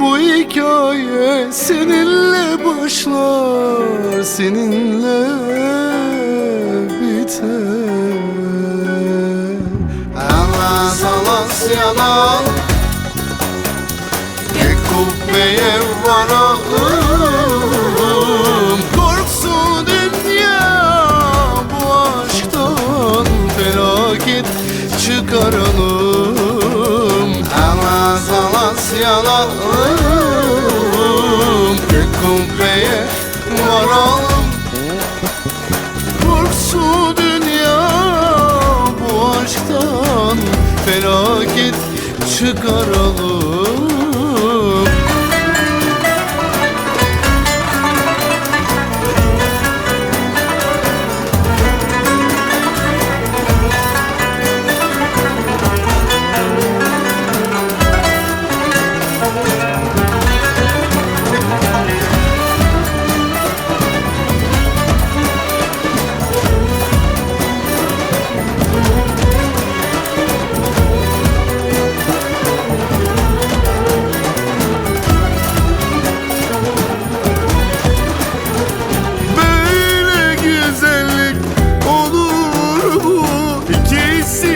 Bu hikaye seninle başlar Seninle biter. Alas alas yalan Tek kubbeye Korksun dünya bu aşktan Felaket çıkaralım alas yalalım Tek kubbeye varalım. Korksun dünya bu aşktan Felaket çıkaralım see